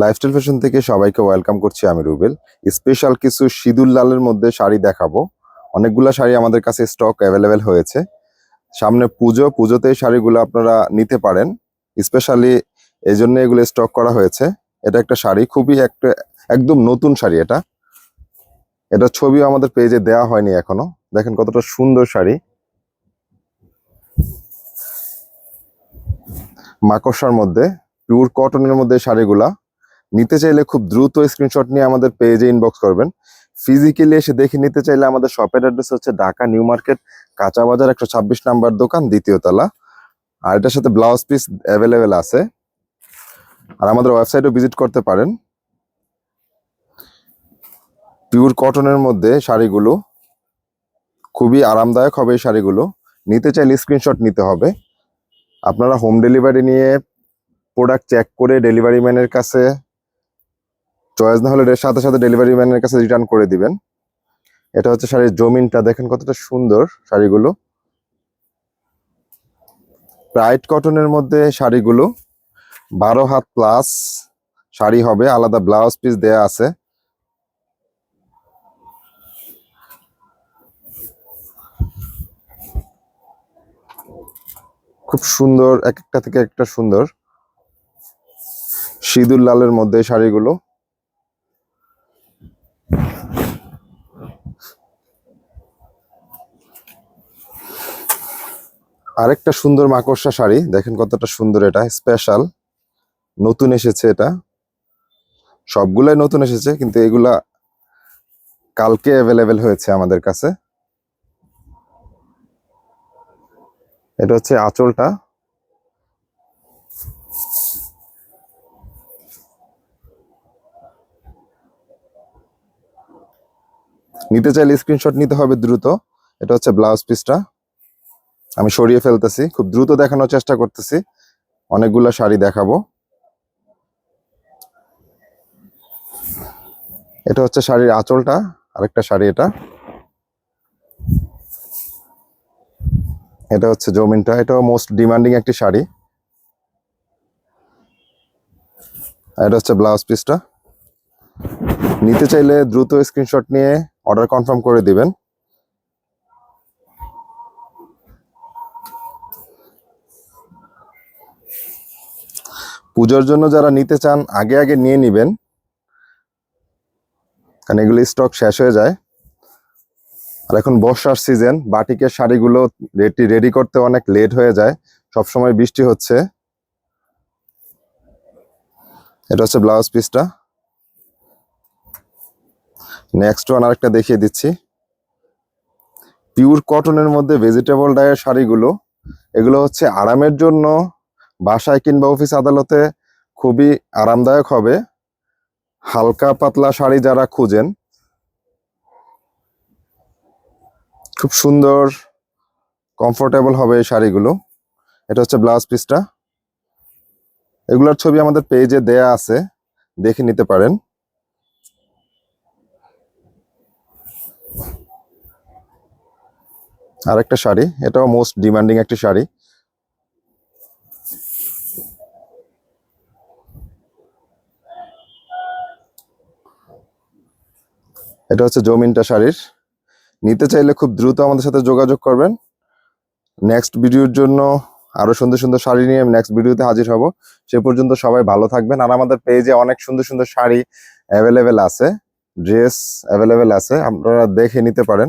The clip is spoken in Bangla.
লাইফস্টাইল ফ্যাশন থেকে সবাইকে ওয়েলকাম করছি আমি রুবেল। স্পেশাল কিছু সিঁদুর লালের মধ্যে শাড়ি দেখাবো। অনেকগুলা শাড়ি আমাদের কাছে স্টক অ্যাভেলেবেল হয়েছে। সামনে পুজো, পুজোতে শাড়িগুলো আপনারা নিতে পারেন। স্পেশালি এই জন্য এগুলো স্টক করা হয়েছে। এটা একটা শাড়ি, খুবই একটা, একদম নতুন শাড়ি এটা। এটা ছবিও আমাদের পেজে দেওয়া হয়নি এখনও। দেখেন কতটা সুন্দর শাড়ি। মাকড়সার মধ্যে পিওর কটনের মধ্যে শাড়িগুলা। নিতে চাইলে খুব দ্রুত স্ক্রিনশট নিয়ে আমাদের পেজে ইনবক্স করবেন। ফিজিক্যালি এসে দেখে নিতে চাইলে আমাদের শপের অ্যাড্রেস হচ্ছে ঢাকা নিউ মার্কেট কাঁচা বাজার একশো ছাব্বিশ নাম্বার দোকান, দ্বিতীয় তলা। আর এটার সাথে ব্লাউজ পিস অ্যাভেলেবেল আছে। আর আমাদের ওয়েবসাইটও ভিজিট করতে পারেন। পিওর কটনের মধ্যে শাড়িগুলো, খুবই আরামদায়ক হবে এই শাড়িগুলো। নিতে চাইলে স্ক্রিনশট নিতে হবে। আপনারা হোম ডেলিভারি নিয়ে প্রোডাক্ট চেক করে ডেলিভারি ম্যানের কাছে চয়েস না হলে সাথে সাথে ডেলিভারি ম্যানের কাছে রিটার্ন করে দিবেন। এটা হচ্ছে শাড়ির জমিনটা, দেখেন কতটা সুন্দর শাড়িগুলো। ব্রাইট কটনের মধ্যে শাড়িগুলো, বারো হাত প্লাস শাড়ি হবে, আলাদা ব্লাউজ পিস দেয়া আছে। খুব সুন্দর, এক একটা থেকে একটা সুন্দর। সিঁদুর লালের মধ্যে শাড়িগুলো। আরেকটা সুন্দর মাকড়সা শাড়ি, দেখেন কতটা সুন্দর এটা স্পেশাল নতুন এসেছে এটা। সবগুলাই নতুন এসেছে, কিন্তু এগুলা কালকে অ্যাভেলেবেল হয়েছে আমাদের কাছে। এটা হচ্ছে আঁচলটা। নিতে চাইলে স্ক্রিনশট নিতে হবে দ্রুত। এটা হচ্ছে ব্লাউজ পিসটা আমি সরিয়ে ফেলতেছি। খুব দ্রুত দেখানোর চেষ্টা করতেছি। অনেকগুলো শাড়ি দেখাবো। এটা হচ্ছে শাড়ির আঁচলটা। আরেকটা শাড়ি এটা। এটা হচ্ছে জমিনটা। এটাও মোস্ট ডিমান্ডিং একটি শাড়ি। এটা হচ্ছে ব্লাউজ পিসটা নিতে চাইলে দ্রুত স্ক্রিনশট নিয়ে অর্ডার কনফার্ম করে দিবেন। পুজোর জন্য যারা নিতে চান, আগে আগে নিয়ে নিবেন। কারণ এগুলো স্টক শেষ হয়ে যায়। আর এখন বর্ষার সিজন বাটিকের শাড়িগুলো রেডি রেডি করতে অনেক লেট হয়ে যায়। সব সময় বৃষ্টি হচ্ছে। এটা হচ্ছে ব্লাউজ পিসটা নেক্সট ওয়ান আরেকটা দেখিয়ে দিচ্ছি। পিওর কটনের মধ্যে ভেজিটেবল ডায়ের শাড়িগুলো, এগুলো হচ্ছে আরামের জন্য বাসায় কিংবা অফিস আদালতে খুবই আরামদায়ক হবে। হালকা পাতলা শাড়ি যারা খুঁজেন, খুব সুন্দর কমফোর্টেবল হবে এই শাড়িগুলো। এটা হচ্ছে ব্লাউজ পিসটা এগুলোর ছবি আমাদের পেজে দেয়া আছে, দেখে নিতে পারেন। আরেকটা শাড়ি, এটাও মোস্ট ডিমান্ডিং একটি শাড়ি। এটা হচ্ছে জমিনটা শাড়ির। নিতে চাইলে খুব দ্রুত আমাদের সাথে যোগাযোগ করবেন। নেক্সট ভিডিওর জন্য আরও সুন্দর সুন্দর শাড়ি নিয়ে নেক্সট ভিডিওতে হাজির হব। সে পর্যন্ত সবাই ভালো থাকবেন। আর আমাদের পেজে অনেক সুন্দর সুন্দর শাড়ি অ্যাভেলেবেল আছে। ড্রেস অ্যাভেলেবেল আছে। আপনারা দেখে নিতে পারেন।